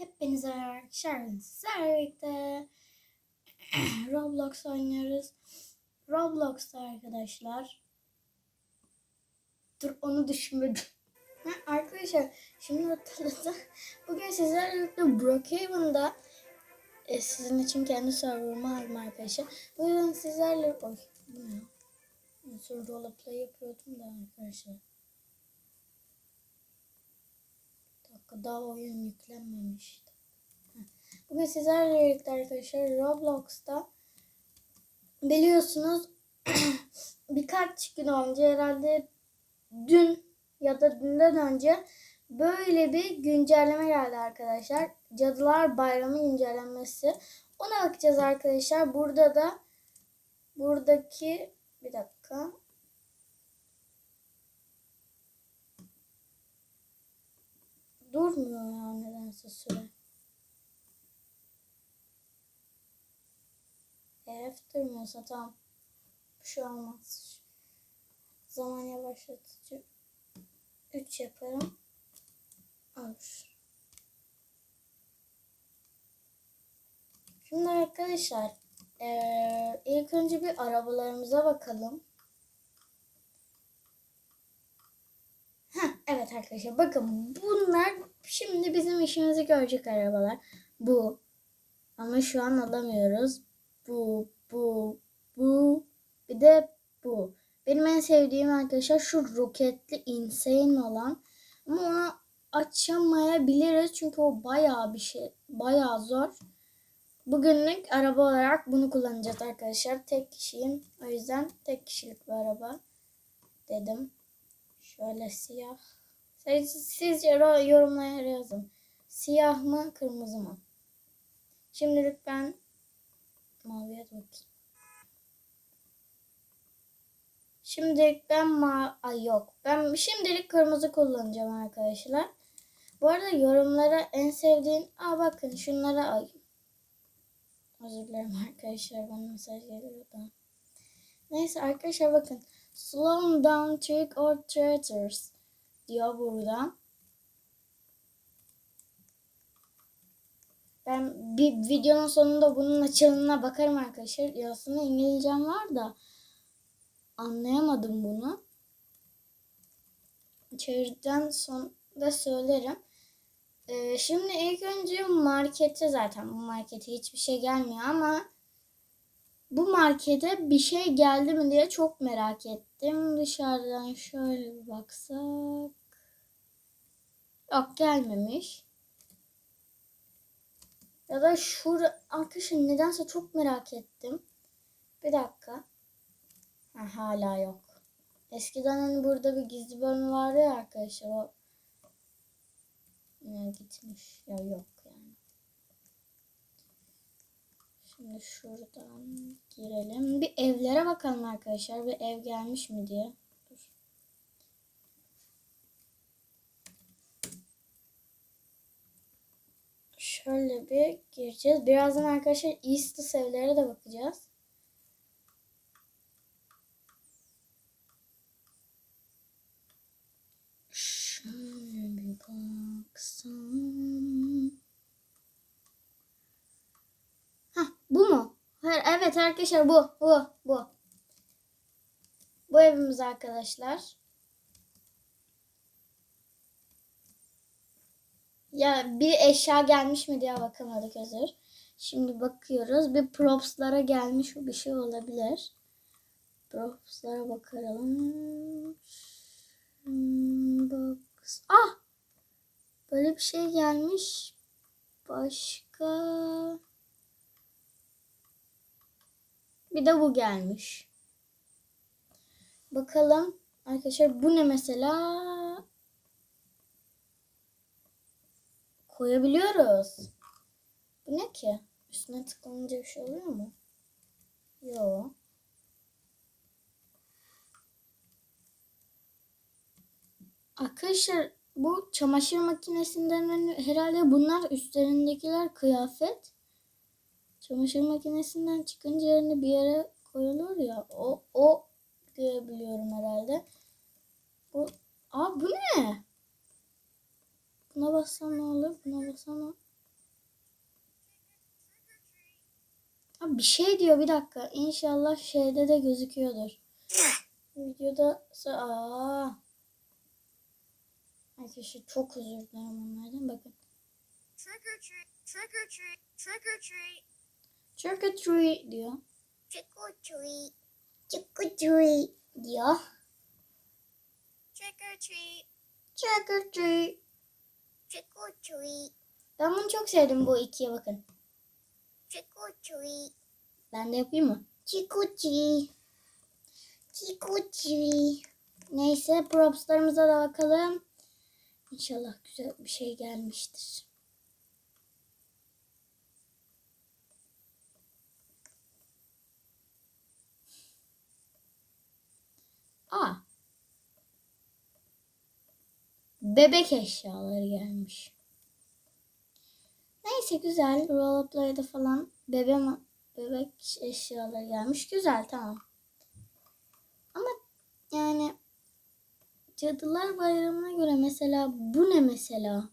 Hepinize merhaba arkadaşlar. Sizlerle Roblox oynuyoruz. Roblox'ta arkadaşlar. Dur onu düşünmedim. Ha, arkadaşlar şimdi hatırladım. Bugün sizlerle birlikte Brookhaven'da e, sizin için kendi serverımı aldım arkadaşlar. Bu yüzden sizlerle... Oy sonra roleplay yapıyordum da arkadaşlar. Bir dakika daha oyun yüklenmemişti. Bugün sizlerle birlikte arkadaşlar Roblox'ta biliyorsunuz birkaç gün önce herhalde dün ya da dünden önce böyle bir güncelleme geldi arkadaşlar. Cadılar Bayramı güncellenmesi. Ona bakacağız arkadaşlar. Burada da buradaki bir dakika. Durmuyor ya nedense süre. Herif durmuyorsa tamam. Bir şey olmaz. Zaman yavaşlatıcı 3 yaparım. Olur. Şimdi arkadaşlar eee, ilk önce bir arabalarımıza bakalım. Heh, evet arkadaşlar bakın bunlar şimdi bizim işimizi görecek arabalar. Bu. Ama şu an alamıyoruz. Bu, bu, bu. Bir de bu. Benim en sevdiğim arkadaşlar şu roketli insane olan. Ama onu açamayabiliriz çünkü o bayağı bir şey, bayağı zor. Bugünlük araba olarak bunu kullanacağız arkadaşlar. Tek kişiyim. O yüzden tek kişilik bir araba dedim. Şöyle siyah. Siz, sizce yorumlara yazın. Siyah mı kırmızı mı? Şimdilik ben maviye bakayım. Şimdilik ben ma Ay yok. Ben şimdilik kırmızı kullanacağım arkadaşlar. Bu arada yorumlara en sevdiğin... Aa bakın şunlara ay. Özür dilerim arkadaşlar bana mesaj geliyor da. Neyse arkadaşlar bakın. Slow down trick or treaters diyor burada. Ben bir videonun sonunda bunun açılımına bakarım arkadaşlar. Aslında İngilizcem var da anlayamadım bunu. Çevirden sonra söylerim. Ee, şimdi ilk önce markete zaten bu markete hiçbir şey gelmiyor ama bu markete bir şey geldi mi diye çok merak ettim. Dışarıdan şöyle bir baksak. Yok gelmemiş. Ya da şurada arkadaşlar nedense çok merak ettim. Bir dakika. Ha, hala yok. Eskiden hani burada bir gizli bölüm vardı ya arkadaşlar o yine gitmiş. Ya yok yani. Şimdi şuradan girelim. Bir evlere bakalım arkadaşlar. Bir ev gelmiş mi diye. Dur. Şöyle bir gireceğiz. Birazdan arkadaşlar East evlere de bakacağız. Şöyle bir baksam. Hah bu mu? Hayır, evet arkadaşlar bu. Bu. Bu. Bu evimiz arkadaşlar. Ya bir eşya gelmiş mi diye bakamadık hazır. Şimdi bakıyoruz. Bir propslara gelmiş bir şey olabilir. Propslara bakalım. Box. Ah! Böyle bir şey gelmiş. Başka. Bir de bu gelmiş. Bakalım. Arkadaşlar bu ne mesela? Koyabiliyoruz. Bu ne ki? Üstüne tıklanınca bir şey oluyor mu? Yok. Arkadaşlar bu çamaşır makinesinden hani herhalde bunlar üstlerindekiler kıyafet. Çamaşır makinesinden çıkınca hani bir yere koyulur ya. O o diyebiliyorum herhalde. Bu Aa bu ne? Buna bassam ne olur? Buna bassam ne Abi bir şey diyor bir dakika. İnşallah şeyde de gözüküyordur. Videoda aa. Arkadaşlar çok özür dilerim onlardan bakın. Trick or treat, trick or treat, trick or treat. Trick or treat diyor. Trick or treat, trick or treat diyor. Trick or treat. Trick or treat. Ben bunu çok sevdim bu ikiye bakın. Ben de yapayım mı? Çikuçi. Çikuçi. Neyse propslarımıza da bakalım. İnşallah güzel bir şey gelmiştir. Aa. Bebek eşyaları gelmiş. Neyse güzel. Roleplay'da falan bebe bebek eşyaları gelmiş. Güzel tamam. Ama yani Cadılar Bayramı'na göre mesela bu ne mesela?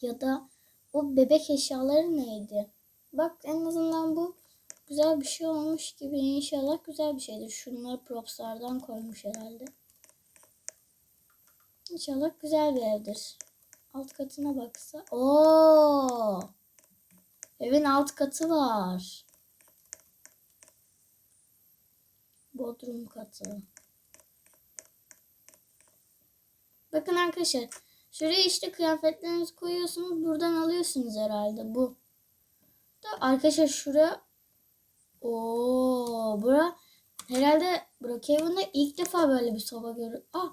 Ya da o bebek eşyaları neydi? Bak en azından bu güzel bir şey olmuş gibi. İnşallah güzel bir şeydir. Şunları propslardan koymuş herhalde. İnşallah güzel bir evdir. Alt katına baksa. Oo! Evin alt katı var. Bodrum katı. Bakın arkadaşlar. Şuraya işte kıyafetlerinizi koyuyorsunuz. Buradan alıyorsunuz herhalde bu. Da arkadaşlar şuraya Oo, bura herhalde Brookhaven'da ilk defa böyle bir soba görüyorum. Ah.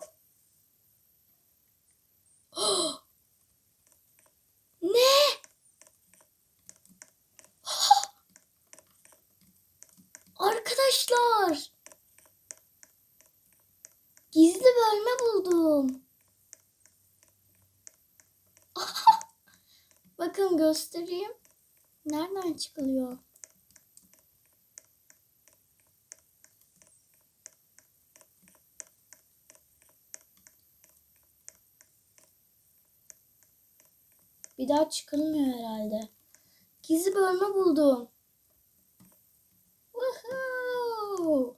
Ne? Arkadaşlar. Gizli bölme buldum. Bakın göstereyim. Nereden çıkılıyor? Daha çıkılmıyor herhalde. Gizli bölme buldum. Woohoo!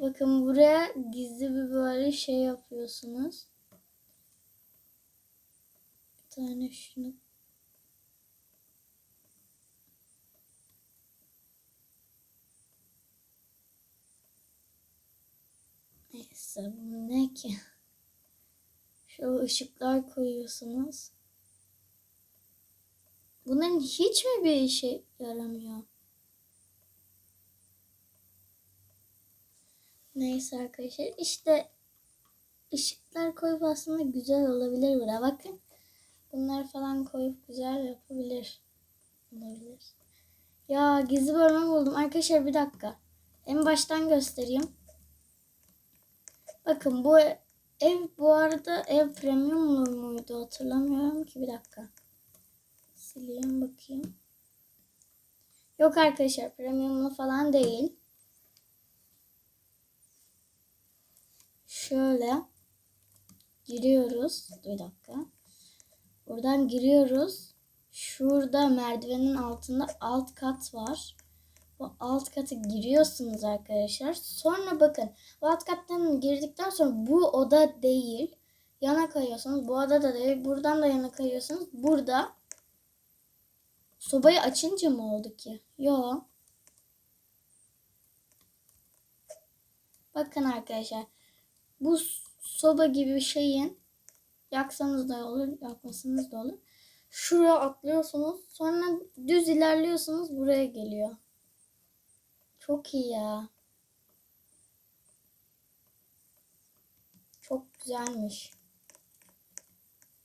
Bakın buraya gizli bir böyle şey yapıyorsunuz. Bir tane şunu Neyse bu ne ki? Şu ışıklar koyuyorsunuz. Bunların hiç mi bir işe yaramıyor? Neyse arkadaşlar işte ışıklar koyup aslında güzel olabilir buraya. Bakın bunlar falan koyup güzel yapabilir. Olabilir. Ya gizli bölme buldum. Arkadaşlar bir dakika. En baştan göstereyim. Bakın bu ev bu arada ev premiumlu muydu hatırlamıyorum ki bir dakika. Sileyim bakayım. Yok arkadaşlar premiumlu falan değil. Şöyle giriyoruz. Bir dakika. Buradan giriyoruz. Şurada merdivenin altında alt kat var. Bu alt katı giriyorsunuz arkadaşlar. Sonra bakın bu alt kattan girdikten sonra bu oda değil. Yana kayıyorsunuz. Bu oda da değil. Buradan da yana kayıyorsunuz. Burada sobayı açınca mı oldu ki? Yok. Bakın arkadaşlar. Bu soba gibi bir şeyin yaksanız da olur, yakmasanız da olur. Şuraya atlıyorsunuz. Sonra düz ilerliyorsunuz. Buraya geliyor. Çok iyi ya. Çok güzelmiş.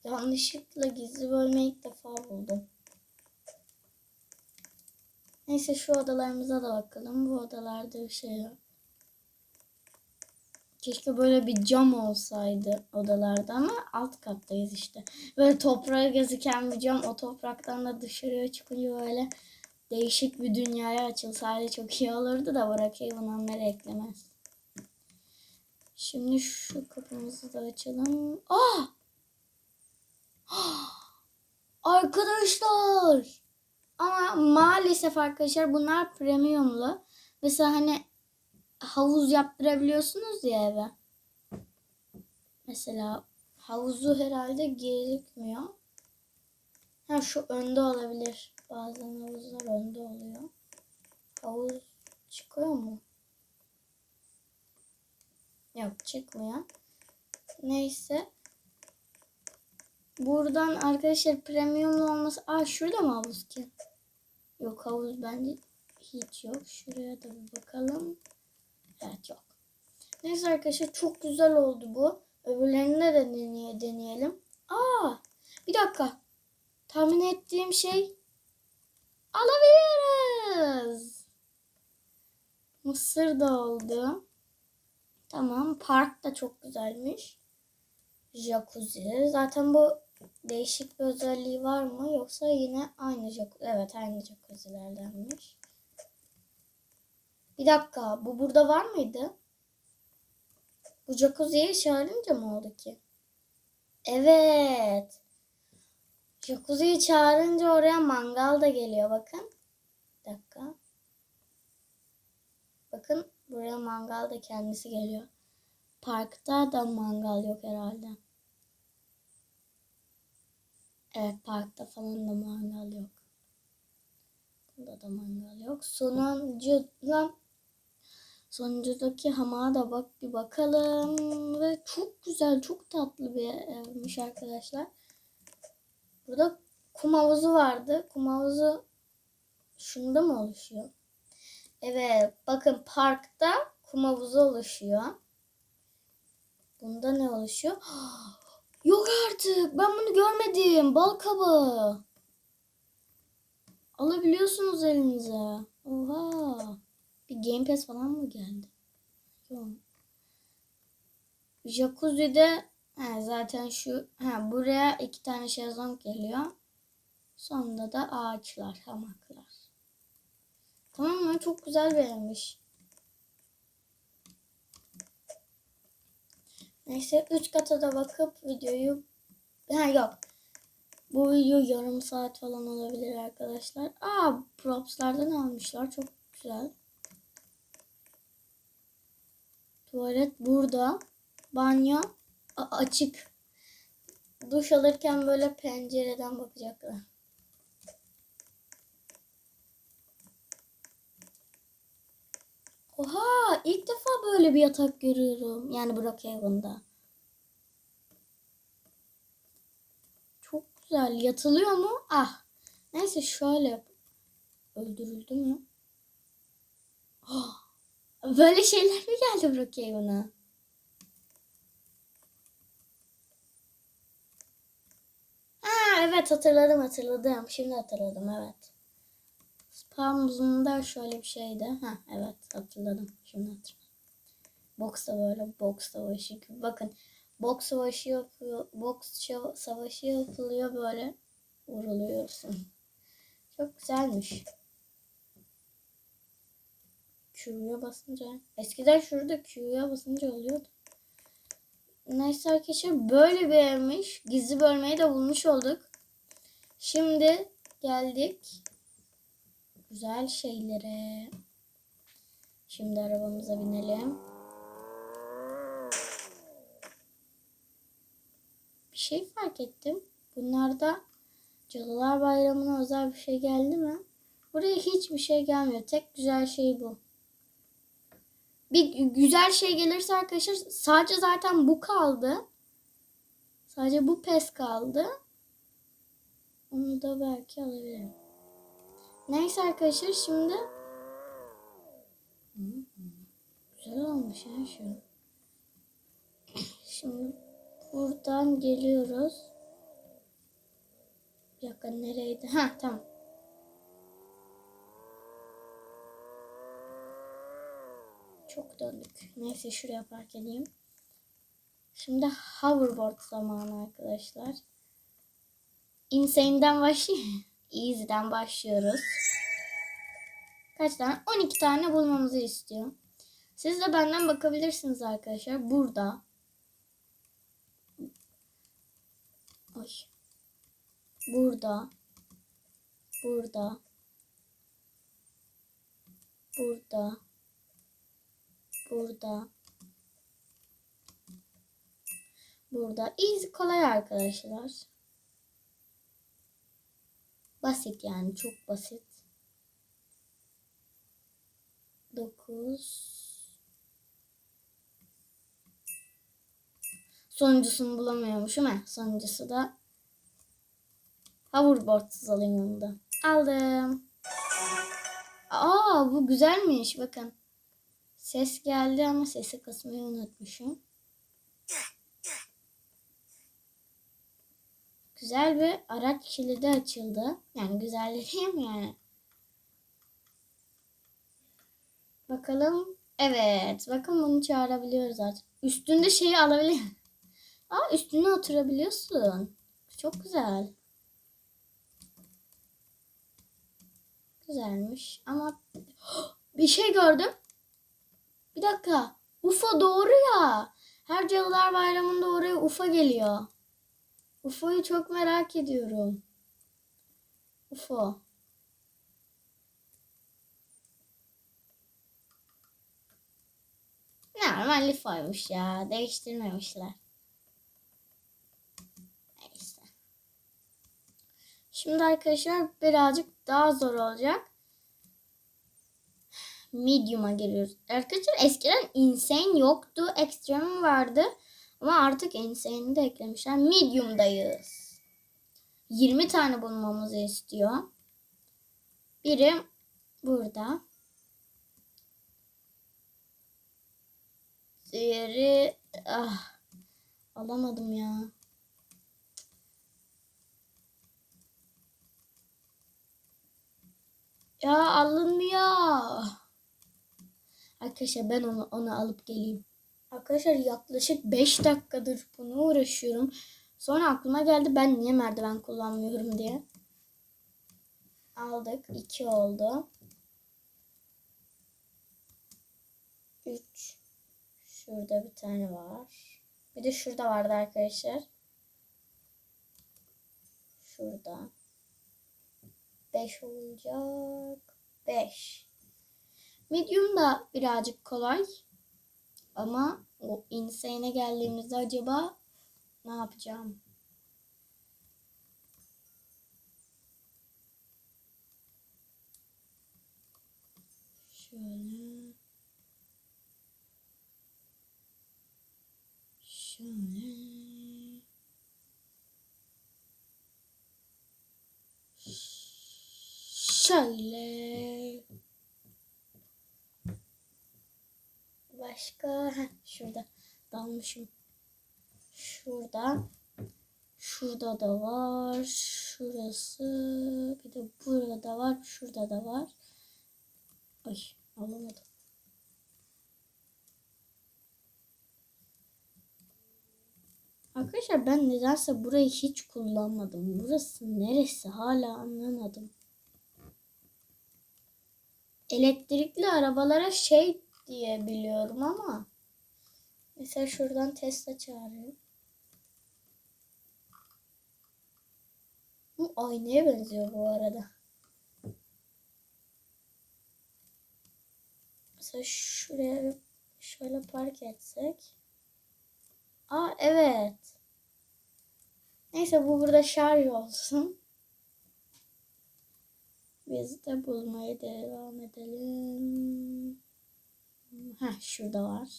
Yanlışlıkla gizli bölme ilk defa buldum. Neyse şu odalarımıza da bakalım. Bu odalarda bir şey yok. Keşke böyle bir cam olsaydı odalarda ama alt kattayız işte. Böyle toprağa gözüken bir cam o topraktan da dışarıya çıkınca böyle değişik bir dünyaya açılsaydı çok iyi olurdu da Brookhaven onları eklemez. Şimdi şu kapımızı da açalım. Ah! Arkadaşlar! Ama maalesef arkadaşlar bunlar premiumlu. Mesela hani havuz yaptırabiliyorsunuz ya eve. Mesela havuzu herhalde gerekmiyor. Ha şu önde olabilir. Bazen havuzlar önde oluyor. Havuz çıkıyor mu? Yok çıkmıyor. Neyse. Buradan arkadaşlar premiumlu olması. Aa şurada mı havuz ki? Yok havuz bence hiç yok. Şuraya da bir bakalım. Evet yok. Neyse arkadaşlar çok güzel oldu bu. Öbürlerini de deneye, deneyelim. Aa bir dakika. Tahmin ettiğim şey alabiliriz. Mısır da oldu. Tamam. Park da çok güzelmiş. Jacuzzi. Zaten bu değişik bir özelliği var mı? Yoksa yine aynı jacuzzi. Evet aynı jacuzzilerdenmiş. Bir dakika. Bu burada var mıydı? Bu jacuzziye çağırınca mı oldu ki? Evet. Jacuzziyi çağırınca oraya mangal da geliyor bakın. Bir dakika. Bakın buraya mangal da kendisi geliyor. Parkta da mangal yok herhalde. Evet parkta falan da mangal yok. Burada da mangal yok. Sonuncu lan sonuncudaki hamağa da bak bir bakalım. Ve çok güzel çok tatlı bir evmiş arkadaşlar. Burada kum havuzu vardı. Kum havuzu şunda mı oluşuyor? Evet bakın parkta kum havuzu oluşuyor. Bunda ne oluşuyor? Yok artık. Ben bunu görmedim. Bal kabağı. Alabiliyorsunuz elinize. Oha. Bir Game Pass falan mı geldi? Yok. Jacuzzi'de he, zaten şu he, buraya iki tane şezlong geliyor. Sonunda da ağaçlar, hamaklar. Tamam mı? Çok güzel beğenmiş. Neyse 3 kata da bakıp videoyu ha yok. Bu video yarım saat falan olabilir arkadaşlar. Aa propslardan almışlar. Çok güzel. Tuvalet burada. Banyo açık. Duş alırken böyle pencereden bakacaklar. Oha ilk defa böyle bir yatak görüyorum. Yani Brookhaven'da. Çok güzel. Yatılıyor mu? Ah. Neyse şöyle yap. Öldürüldü mü? Ah, Böyle şeyler mi geldi Brookhaven'a? Ha evet hatırladım hatırladım. Şimdi hatırladım evet. Spamuzunda şöyle bir şeydi. Ha evet hatırladım. Şimdi hatırladım. Boks'ta böyle boks savaşı. Bakın boks savaşı yapıyor. Boks savaşı yapılıyor böyle. Vuruluyorsun. Çok güzelmiş. Q'ya basınca. Eskiden şurada Q'ya basınca oluyordu. Neyse arkadaşlar böyle bir evmiş. Gizli bölmeyi de bulmuş olduk. Şimdi geldik güzel şeylere. Şimdi arabamıza binelim. Bir şey fark ettim. Bunlarda Cadılar Bayramı'na özel bir şey geldi mi? Buraya hiçbir şey gelmiyor. Tek güzel şey bu. Bir güzel şey gelirse arkadaşlar sadece zaten bu kaldı. Sadece bu pes kaldı. Onu da belki alabilirim. Neyse arkadaşlar şimdi güzel olmuş ya şu. Şimdi buradan geliyoruz. Bir dakika nereydi? Ha tamam. Çok döndük. Neyse şuraya park edeyim. Şimdi hoverboard zamanı arkadaşlar. Insane'den başlayayım. Easy'den başlıyoruz. Kaç tane? 12 tane bulmamızı istiyor. Siz de benden bakabilirsiniz arkadaşlar. Burada. Oy. Burada. Burada. Burada. Burada. Burada. Easy kolay arkadaşlar. Basit yani çok basit. 9 Sonuncusunu bulamıyormuşum ha. Sonuncusu da hoverboardsuz alayım onu da. Aldım. Aa bu güzelmiş bakın. Ses geldi ama sesi kısmayı unutmuşum. Güzel bir araç kilidi açıldı. Yani güzel dediğim yani. Bakalım. Evet. Bakın bunu çağırabiliyoruz artık. Üstünde şeyi alabilir. Aa üstüne oturabiliyorsun. Çok güzel. Güzelmiş ama bir şey gördüm. Bir dakika. UFO doğru ya. Her Cadılar Bayramı'nda oraya UFO geliyor. UFO'yu çok merak ediyorum. UFO. Normal UFO'ymuş ya. Değiştirmemişler. Neyse. Şimdi arkadaşlar birazcık daha zor olacak. Medium'a giriyoruz. Arkadaşlar eskiden insane yoktu. Extreme vardı. Ama artık insane'i de eklemişler. Medium'dayız. 20 tane bulmamızı istiyor. Biri burada. Diğeri ah, alamadım ya. Ya alınmıyor. Arkadaşlar ben onu onu alıp geleyim. Arkadaşlar yaklaşık 5 dakikadır bunu uğraşıyorum. Sonra aklıma geldi ben niye merdiven kullanmıyorum diye. Aldık. 2 oldu. 3 Şurada bir tane var. Bir de şurada vardı arkadaşlar. Şurada. 5 olacak. 5. Medium da birazcık kolay. Ama o insane'e geldiğimizde acaba ne yapacağım? Şöyle. Şöyle. Şöyle. Başka Heh, şurada dalmışım. Şurada. Şurada da var. Şurası. Bir de burada var. Şurada da var. Ay alamadım. Arkadaşlar ben nedense burayı hiç kullanmadım. Burası neresi hala anlamadım. Elektrikli arabalara şey diye biliyorum ama mesela şuradan Tesla çağırıyorum. Bu aynaya benziyor bu arada. Mesela şuraya şöyle park etsek. Aa evet. Neyse bu burada şarj olsun. Biz de bulmaya devam edelim. Heh şurada var.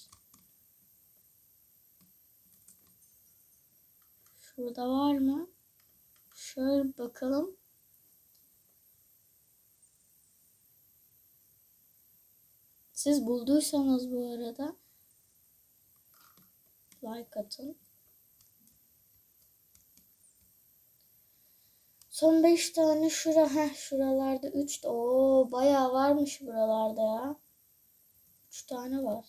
Şurada var mı? Şöyle bakalım. Siz bulduysanız bu arada like atın. Son 5 tane şura. Heh, şuralarda 3 de. Oo, bayağı varmış buralarda ya. 3 tane var.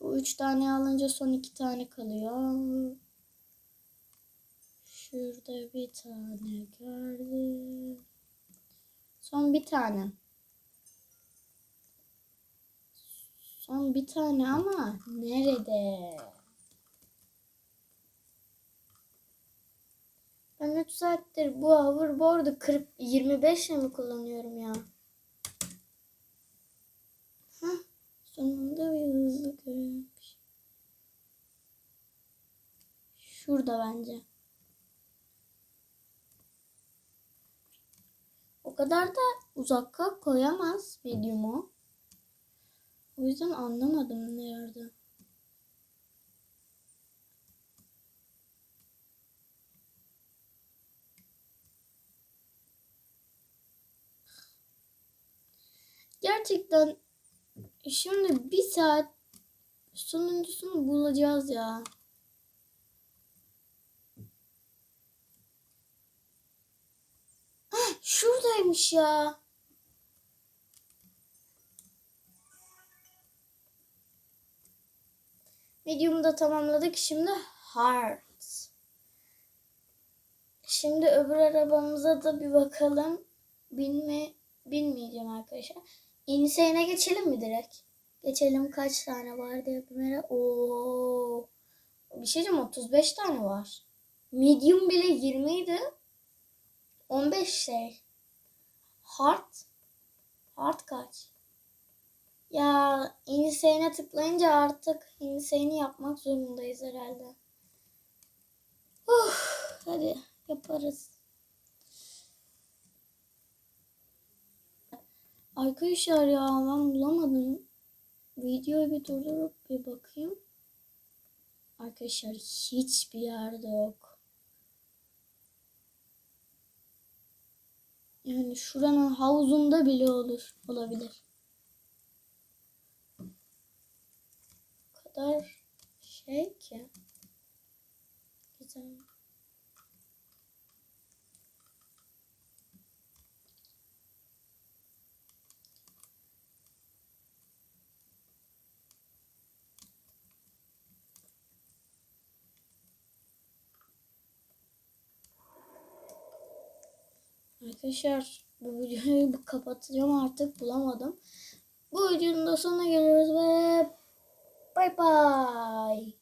Bu 3 tane alınca son 2 tane kalıyor. Şurada bir tane gördüm. Son bir tane. Son bir tane ama nerede? Ben de 3 saattir bu hoverboard'u 40 25 ile mi kullanıyorum ya? Hah, sonunda bir hızlı görüyormuş. Şurada bence. O kadar da uzakka koyamaz medium'u. O yüzden anlamadım nerede. Gerçekten şimdi bir saat sonuncusunu bulacağız ya. Hah, şuradaymış ya. Medium'u da tamamladık. Şimdi hard. Şimdi öbür arabamıza da bir bakalım. Binme, binmeyeceğim arkadaşlar. Insane'e geçelim mi direkt? Geçelim kaç tane var diye bir merak. Oo. Bir şey diyeceğim 35 tane var. Medium bile 20 idi. 15 şey. Hard. Hard kaç? Ya Insane'e tıklayınca artık Insane'i yapmak zorundayız herhalde. Uf, hadi yaparız. Arkadaşlar ya ben bulamadım. Videoyu bir durdurup bir bakayım. Arkadaşlar hiçbir yerde yok. Yani şuranın havuzunda bile olur. Olabilir. O kadar şey ki. Güzel. Arkadaşlar bu videoyu kapatacağım artık bulamadım. Bu videonun da sonuna geliyoruz ve bay bay.